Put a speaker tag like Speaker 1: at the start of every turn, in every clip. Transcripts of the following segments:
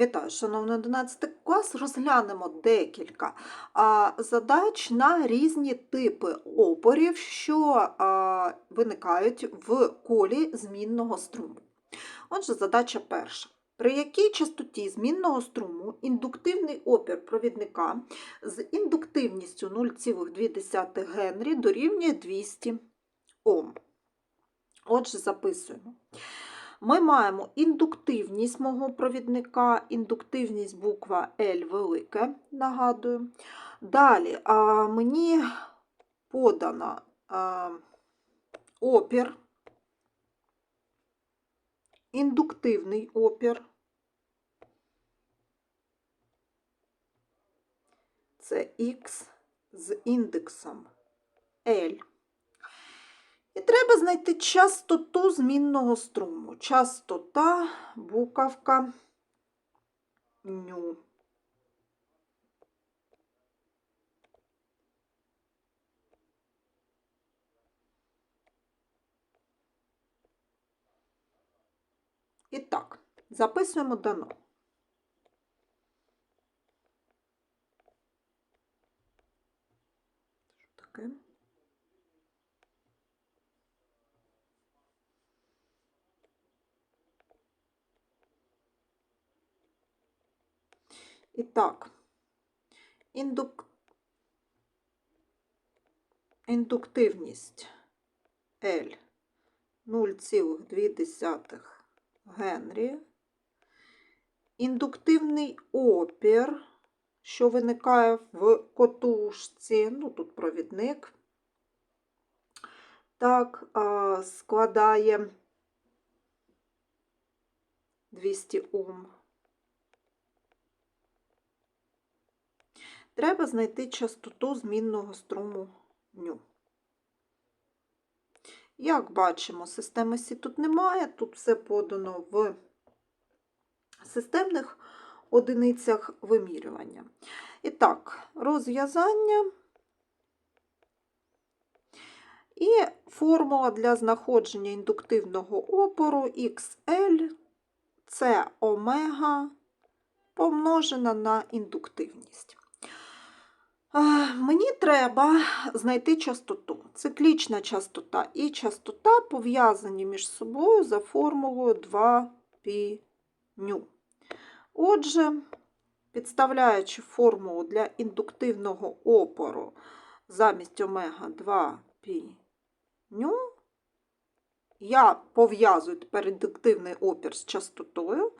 Speaker 1: Вітаю, шановний 11 клас. Розглянемо декілька задач на різні типи опорів, що виникають в колі змінного струму. Отже, задача перша. При якій частоті змінного струму індуктивний опір провідника з індуктивністю 0,2 Генрі дорівнює 200 Ом. Отже, записуємо. Ми маємо індуктивність мого провідника, індуктивність буква L велике, нагадую. Далі а, мені подано а, опір, індуктивний опір. Це Х з індексом L. І треба знайти частоту змінного струму. Частота, буковка, ню. І так, записуємо дано. Що таке? І так, індук... індуктивність L 0,2 Генрі. Індуктивний опір, що виникає в котушці, ну тут провідник, так, складає 200 Ом. Треба знайти частоту змінного струму ню. Як бачимо, системи Сі тут немає, тут все подано в системних одиницях вимірювання. І так, розв'язання і формула для знаходження індуктивного опору XL це омега помножена на індуктивність. Мені треба знайти частоту. Циклічна частота і частота пов'язані між собою за формулою 2π ню. Отже, підставляючи формулу для індуктивного опору замість омега 2π ню, я пов'язую тепер індуктивний опір з частотою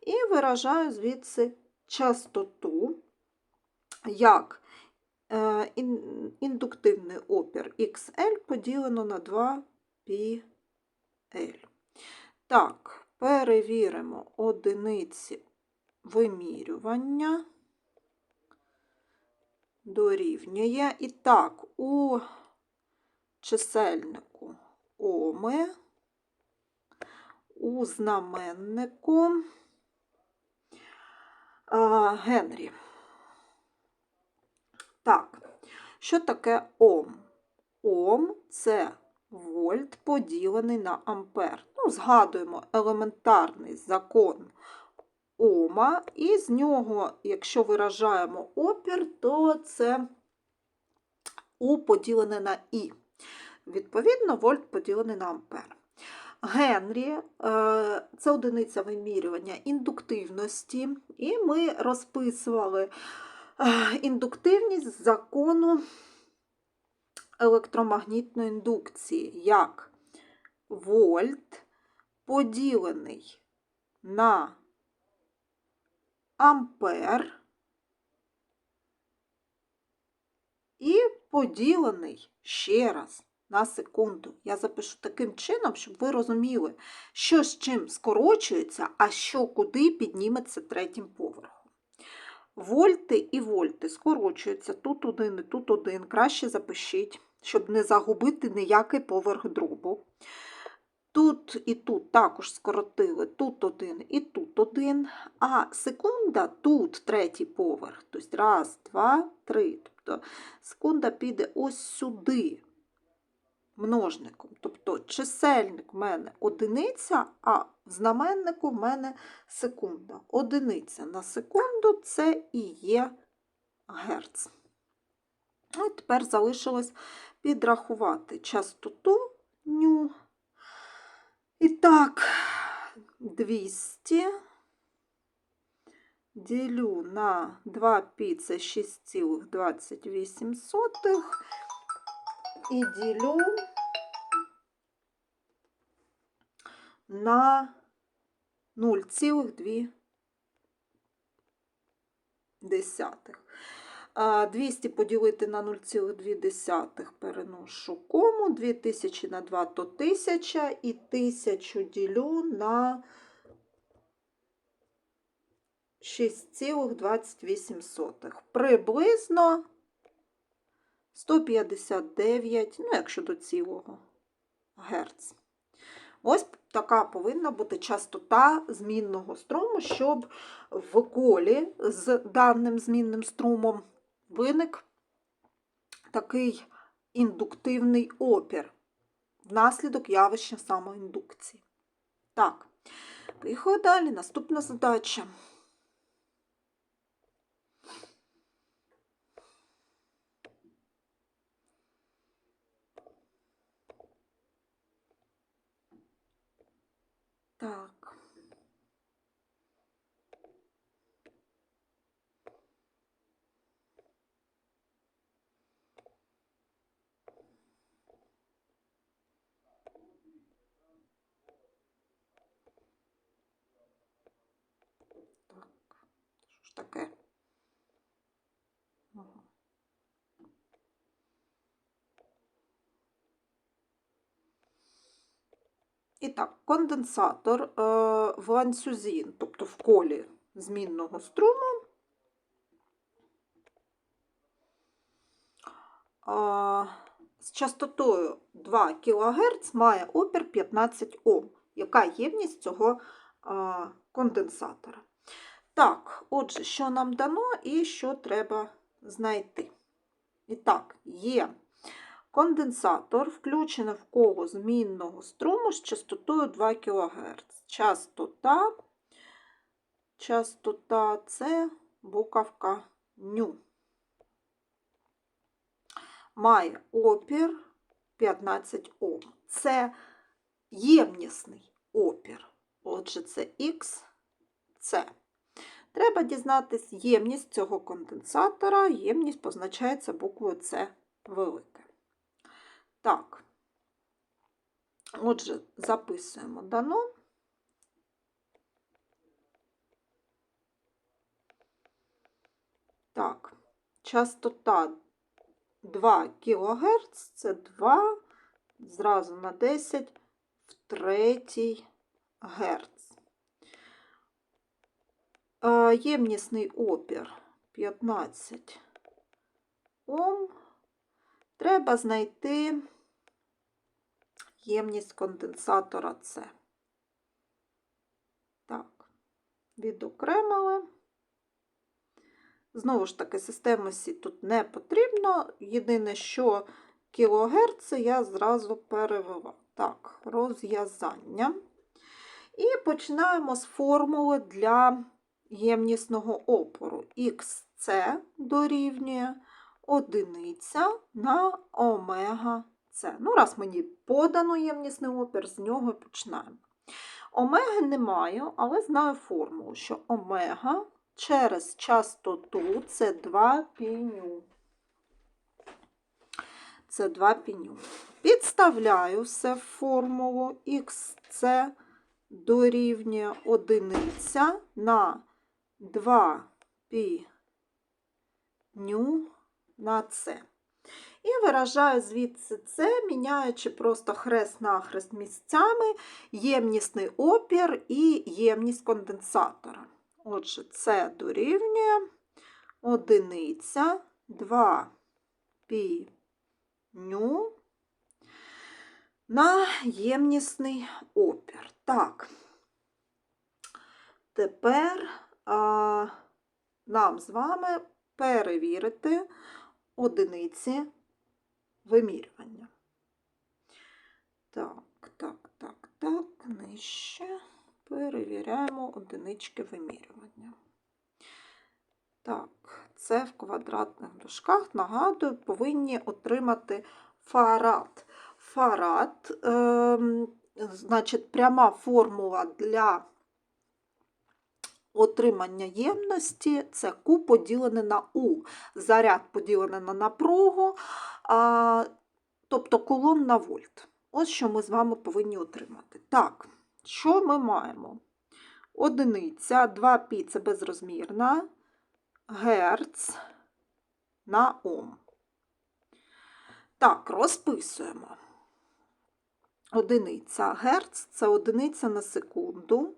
Speaker 1: і виражаю звідси частоту як індуктивний опір XL поділено на 2πL. Так, перевіримо одиниці вимірювання. Дорівнює. І так, у чисельнику Оми, у знаменнику Генрі. Так, що таке Ом? Ом це вольт поділений на ампер. Ну, Згадуємо елементарний закон Ома, і з нього, якщо виражаємо опір, то це У поділене на І. Відповідно, вольт поділений на ампер. Генрі е, це одиниця вимірювання індуктивності, і ми розписували індуктивність закону електромагнітної індукції, як вольт поділений на ампер і поділений ще раз на секунду. Я запишу таким чином, щоб ви розуміли, що з чим скорочується, а що куди підніметься третім поверхом. Вольти і вольти скорочуються тут один і тут один. Краще запишіть, щоб не загубити ніякий поверх дробу. Тут і тут також скоротили тут один і тут один. А секунда тут третій поверх. Тобто раз, два, три. Тобто секунда піде ось сюди. Множником. Тобто чисельник в мене одиниця, а в знаменнику в мене секунда. Одиниця на секунду це і є герц. Ну, і тепер залишилось підрахувати частоту ню. І так, 200 ділю на 2 пі це 6,28 і ділю на 0,2. 200 поділити на 0,2 переношу кому, 2000 на 2 то 1000 і 1000 ділю на 6,28. Приблизно 159, ну, якщо до цілого герц. Ось така повинна бути частота змінного струму, щоб в колі з даним змінним струмом виник такий індуктивний опір внаслідок явища самоіндукції. Так, поїхали далі. Наступна задача. Так. Так, що ж таке? Ага. І так, конденсатор е, в ланцюзі, тобто в колі змінного струму, е, з частотою 2 кГц має опір 15 Ом. Яка ємність цього е, конденсатора? Так, отже, що нам дано і що треба знайти. І так, є конденсатор, включено в коло змінного струму з частотою 2 кГц. Частота, частота це буковка ню. Має опір 15 Ом. Це ємнісний опір. Отже, це Х, С. Треба дізнатись ємність цього конденсатора. Ємність позначається буквою С велике. Так, отже, записуємо дано. Так, частота 2 кГц це 2 зразу на 10 в третій Герц. Ємнісний опір 15 Ом. Треба знайти ємність конденсатора С. Так, відокремили. Знову ж таки, систему Сі тут не потрібно. Єдине, що кілогерц я зразу перевела. Так, розв'язання. І починаємо з формули для ємнісного опору. XC дорівнює одиниця на омега С. Ну, раз мені подано ємнісний опір, з нього починаємо. Омеги не маю, але знаю формулу, що омега через частоту це 2 піню. Це 2 піню. Підставляю все в формулу XC дорівнює одиниця на 2 піню на С. І виражаю звідси це, міняючи просто хрест-нахрест місцями ємнісний опір і ємність конденсатора. Отже, це дорівнює одиниця 2 пі ню на ємнісний опір. Так, тепер нам з вами перевірити одиниці вимірювання. Так, так, так, так, нижче. Перевіряємо одинички вимірювання. Так, це в квадратних дужках, нагадую, повинні отримати фарад. Фарад, ем, значить, пряма формула для отримання ємності це Q поділене на У. Заряд поділене на напругу, а, тобто кулон на вольт. Ось що ми з вами повинні отримати. Так, що ми маємо? Одиниця, 2 пі це безрозмірна, герц на Ом. Так, розписуємо. Одиниця герц це одиниця на секунду,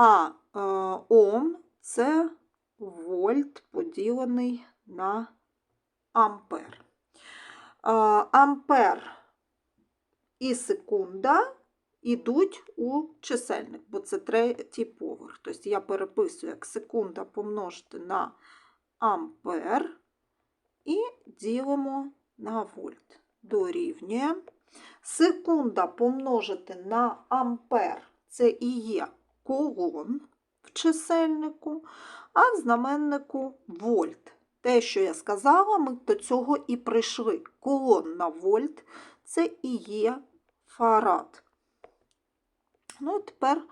Speaker 1: а е, Ом це вольт поділений на ампер. Е, ампер і секунда йдуть у чисельник, бо це третій поверх. Тобто я переписую як секунда помножити на ампер і ділимо на вольт. Дорівнює. Секунда помножити на ампер це і є колон в чисельнику, а в знаменнику вольт. Те, що я сказала, ми до цього і прийшли. Колон на вольт це і є фарад. Ну тепер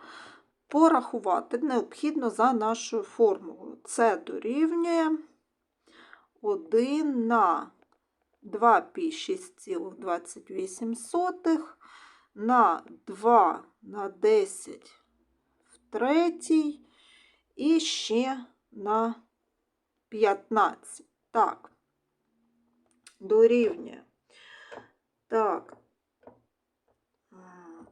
Speaker 1: порахувати необхідно за нашою формулою. Це дорівнює 1 на 2 пі 6,28 на 2 на 10 в третій і ще на 15. Так, дорівнює. Так,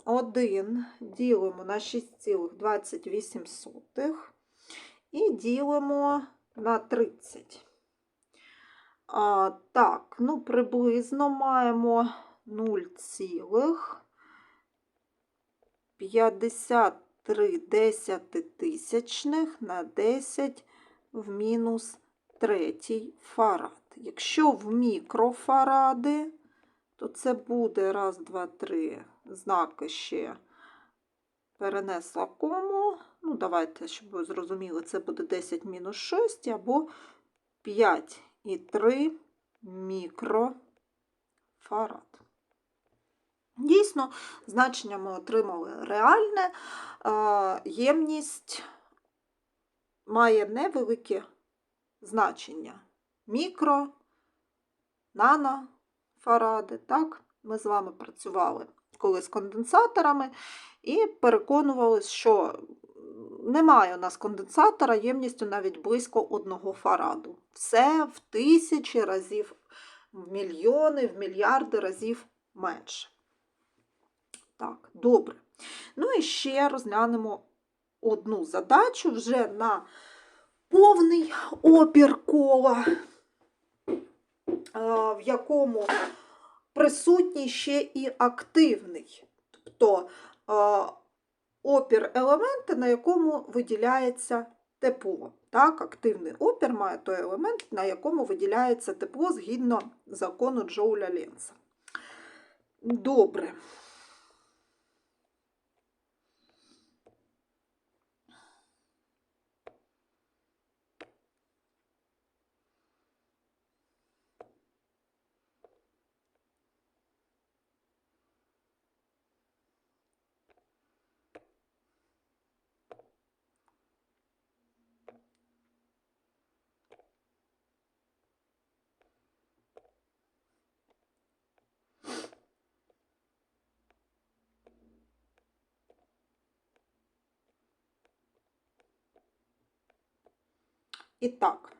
Speaker 1: 1 ділимо на 6,28 і ділимо на 30. А, так, ну, приблизно маємо 0,53 десятитисячних на 10 в мінус третій фарад. Якщо в мікрофаради, то це буде раз, два, три знаки ще перенесла кому. Ну, давайте, щоб ви зрозуміли, це буде 10 мінус 6 або 5 і 3 мікрофарад. Дійсно, значення ми отримали реальне, ємність має невелике значення. Мікро, нанофаради. Так, ми з вами працювали коли з конденсаторами і переконувалися, що немає у нас конденсатора ємністю навіть близько 1 фараду. Все в тисячі разів, в мільйони, в мільярди разів менше. Так, добре. Ну і ще розглянемо одну задачу вже на повний опір кола, в якому присутній ще і активний, тобто опір елемента, на якому виділяється тепло. Так, Активний опір має той елемент, на якому виділяється тепло згідно закону Джоуля Ленса. Добре. І так.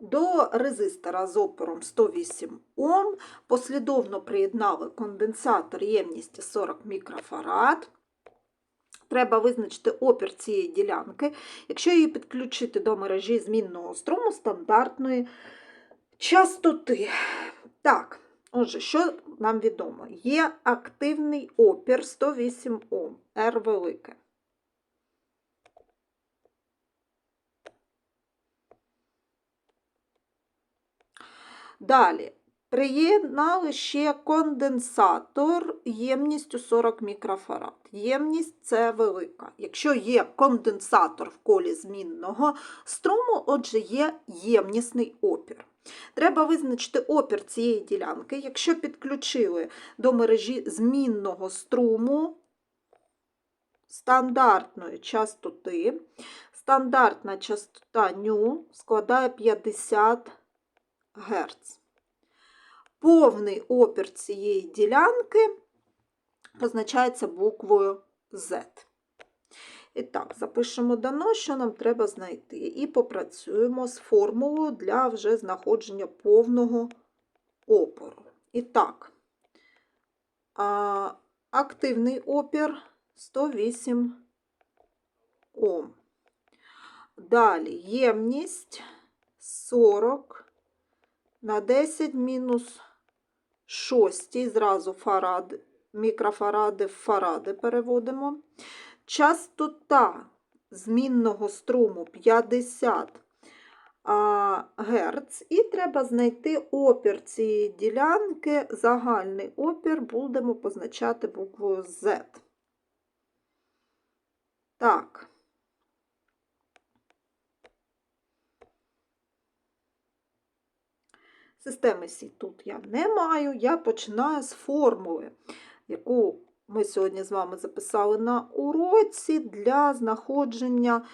Speaker 1: До резистора з опором 108 Ом послідовно приєднали конденсатор ємністю 40 мікрофарад. Треба визначити опір цієї ділянки, якщо її підключити до мережі змінного струму стандартної частоти. Так, Отже, що нам відомо? Є активний опір 108 Ом, R велике. Далі. Приєднали ще конденсатор ємністю 40 мікрофарад. Ємність це велика. Якщо є конденсатор в колі змінного струму, отже, є ємнісний опір. Треба визначити опір цієї ділянки. Якщо підключили до мережі змінного струму стандартної частоти, стандартна частота ню складає 50 Гц. Повний опір цієї ділянки позначається буквою Z. І так, запишемо дано, що нам треба знайти, і попрацюємо з формулою для вже знаходження повного опору. І так, активний опір 108 Ом. Далі ємність 40 на 10 мінус 6, зразу фаради, мікрофаради в фаради переводимо. Частота змінного струму 50 Гц. І треба знайти опір цієї ділянки. Загальний опір будемо позначати буквою Z. Так. Системи Сі тут я не маю. Я починаю з формули, яку ми сьогодні з вами записали на уроці для знаходження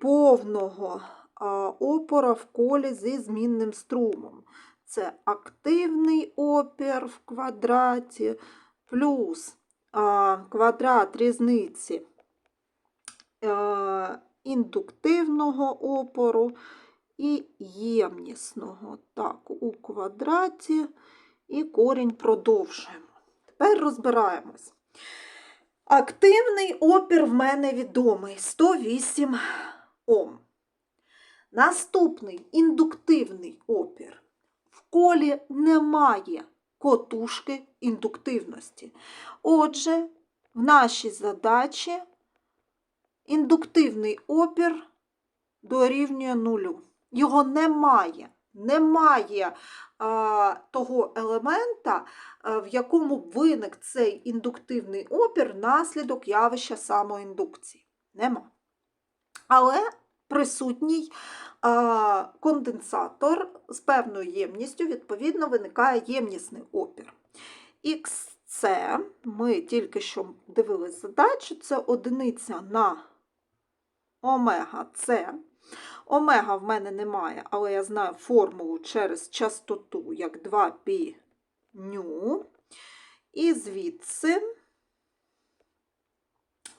Speaker 1: повного опора в колі зі змінним струмом. Це активний опір в квадраті плюс квадрат різниці індуктивного опору і ємнісного. Так, у квадраті і корінь продовжуємо. Тепер розбираємось. Активний опір в мене відомий 108 Ом. Наступний індуктивний опір. В колі немає котушки індуктивності. Отже, в нашій задачі індуктивний опір дорівнює нулю. Його немає. Немає того елемента, в якому виник цей індуктивний опір внаслідок явища самоіндукції. Нема. Але присутній конденсатор з певною ємністю, відповідно, виникає ємнісний опір. XC, ми тільки що дивились задачу, це одиниця на омега С. Омега в мене немає, але я знаю формулу через частоту як 2π ню. І звідси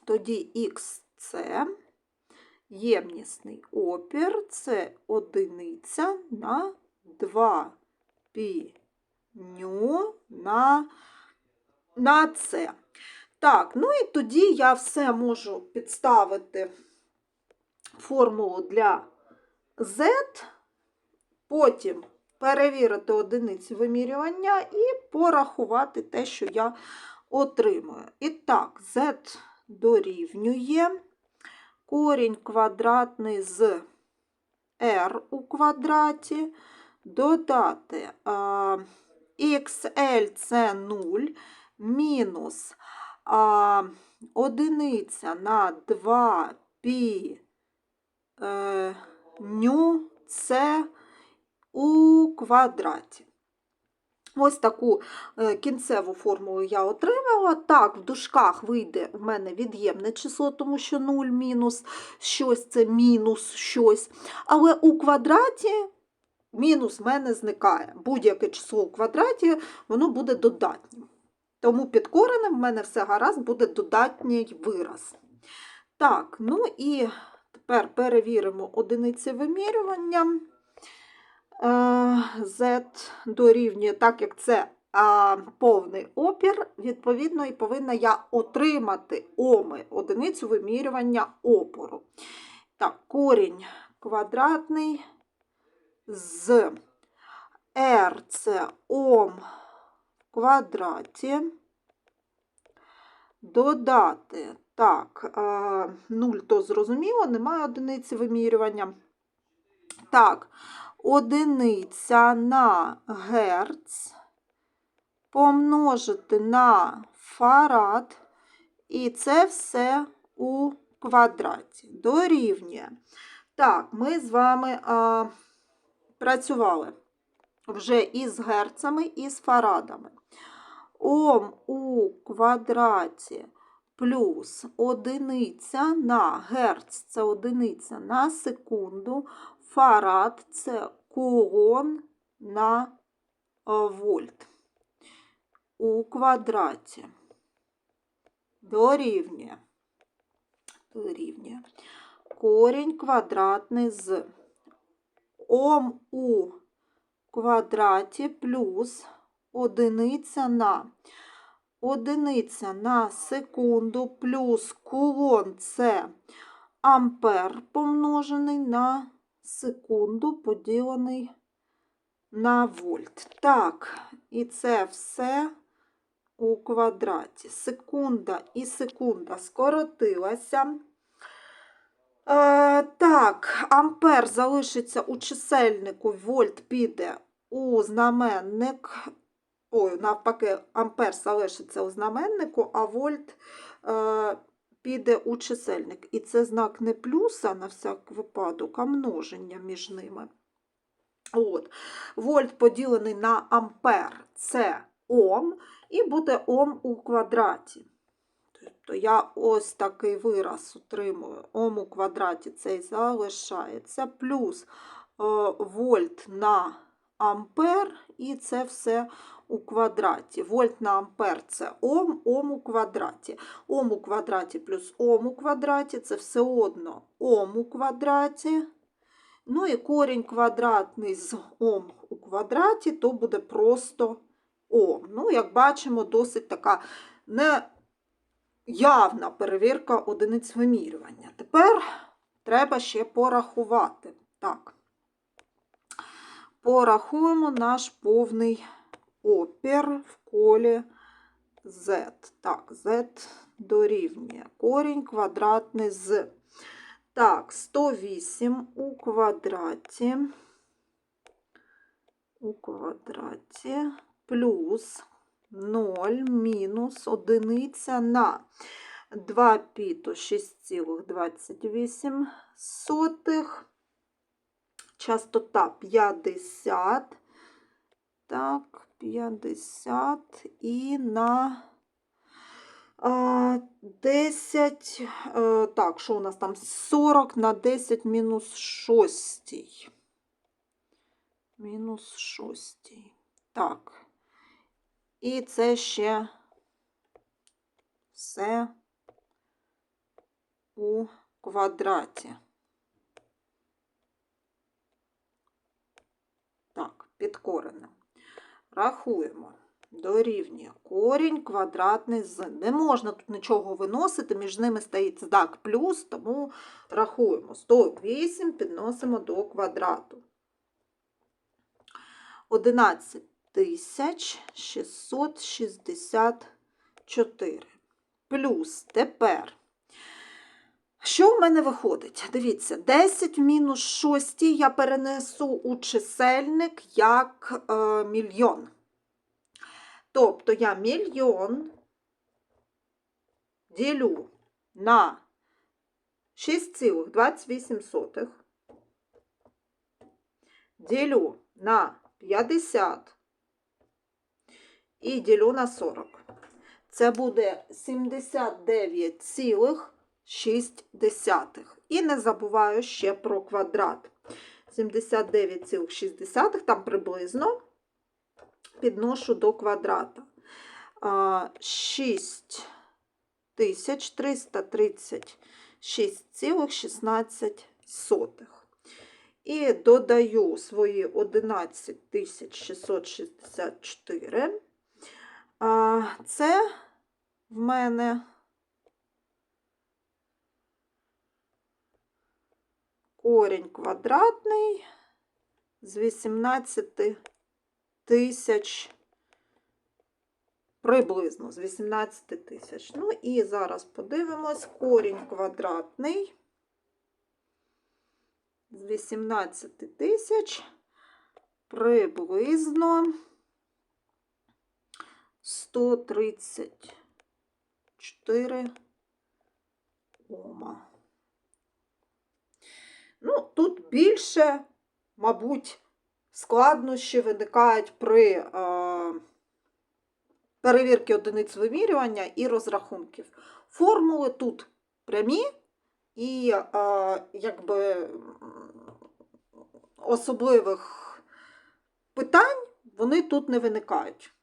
Speaker 1: тоді XC, ємнісний опір, це одиниця на 2π ню на, на С. Так, ну і тоді я все можу підставити формулу для Z, потім перевірити одиниці вимірювання і порахувати те, що я отримую. І так, Z дорівнює корінь квадратний з R у квадраті, додати а, XL це 0, мінус а, одиниця на 2 π ню це у квадраті. Ось таку е, кінцеву формулу я отримала. Так, в дужках вийде в мене від'ємне число, тому що 0 мінус щось це мінус щось. Але у квадраті мінус в мене зникає. Будь-яке число у квадраті воно буде додатнім. Тому під коренем в мене все гаразд буде додатній вираз. Так, ну і Тепер перевіримо одиниці вимірювання. Е, Z дорівнює, так як це повний опір, відповідно, і повинна я отримати оми, одиницю вимірювання опору. Так, корінь квадратний з R це ом в квадраті. Додати так, 0 то зрозуміло, немає одиниці вимірювання. Так, одиниця на герц помножити на фарад, і це все у квадраті. Дорівнює. Так, ми з вами а, працювали вже із герцами, і з фарадами. Ом у квадраті плюс одиниця на герц це одиниця на секунду, фарад це кулон на е, вольт у квадраті. Дорівнює. Дорівнює. Корінь квадратний з Ом у квадраті плюс одиниця на одиниця на секунду плюс кулон це ампер помножений на секунду поділений на вольт. Так, і це все у квадраті. Секунда і секунда скоротилася. Е, так, ампер залишиться у чисельнику, вольт піде у знаменник. Ой, навпаки, ампер залишиться у знаменнику, а вольт е, піде у чисельник. І це знак не плюса на всяк випадок, а множення між ними. От. Вольт поділений на ампер це Ом, і буде Ом у квадраті. Тобто я ось такий вираз отримую. Ом у квадраті цей залишається, плюс е, вольт на ампер, і це все у квадраті. Вольт на ампер це Ом, Ом у квадраті. Ом у квадраті плюс Ом у квадраті це все одно Ом у квадраті. Ну і корінь квадратний з Ом у квадраті, то буде просто Ом. Ну, як бачимо, досить така неявна перевірка одиниць вимірювання. Тепер треба ще порахувати. Так, порахуємо наш повний опір в колі Z. Так, Z дорівнює корінь квадратний з. Так, 108 у квадраті. У квадраті плюс 0 мінус одиниця на 2 пі, то 6,28. Частота 50. Так, 50 і на а, 10, так, що у нас там 40 на 10 мінус 6. Мінус 6. Так. І це ще все у квадраті. Так, підкорено. Рахуємо. Дорівнює корінь квадратний з. Не можна тут нічого виносити, між ними стоїть знак плюс, тому рахуємо. 108 підносимо до квадрату. 11 664. Плюс тепер. Що в мене виходить? Дивіться, 10 в мінус 6 я перенесу у чисельник як е, мільйон. Тобто я мільйон ділю на 6,28, ділю на 50 і ділю на 40. Це буде 79,6. І не забуваю ще про квадрат. 79,6, там приблизно підношу до квадрата. 6336,16. І додаю свої 11664. Це в мене корінь квадратний з 18 тисяч, приблизно з 18 тисяч. Ну і зараз подивимось корінь квадратний з 18 тисяч приблизно 134 Ома. Ну, тут більше, мабуть, складнощі виникають при е, перевірці одиниць вимірювання і розрахунків. Формули тут прямі і е, якби особливих питань вони тут не виникають.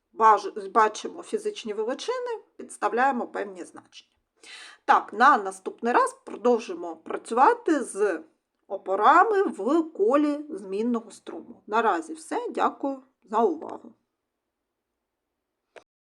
Speaker 1: Бачимо фізичні величини, підставляємо певні значення. Так, на наступний раз продовжимо працювати з опорами в колі змінного струму. Наразі все. Дякую за увагу.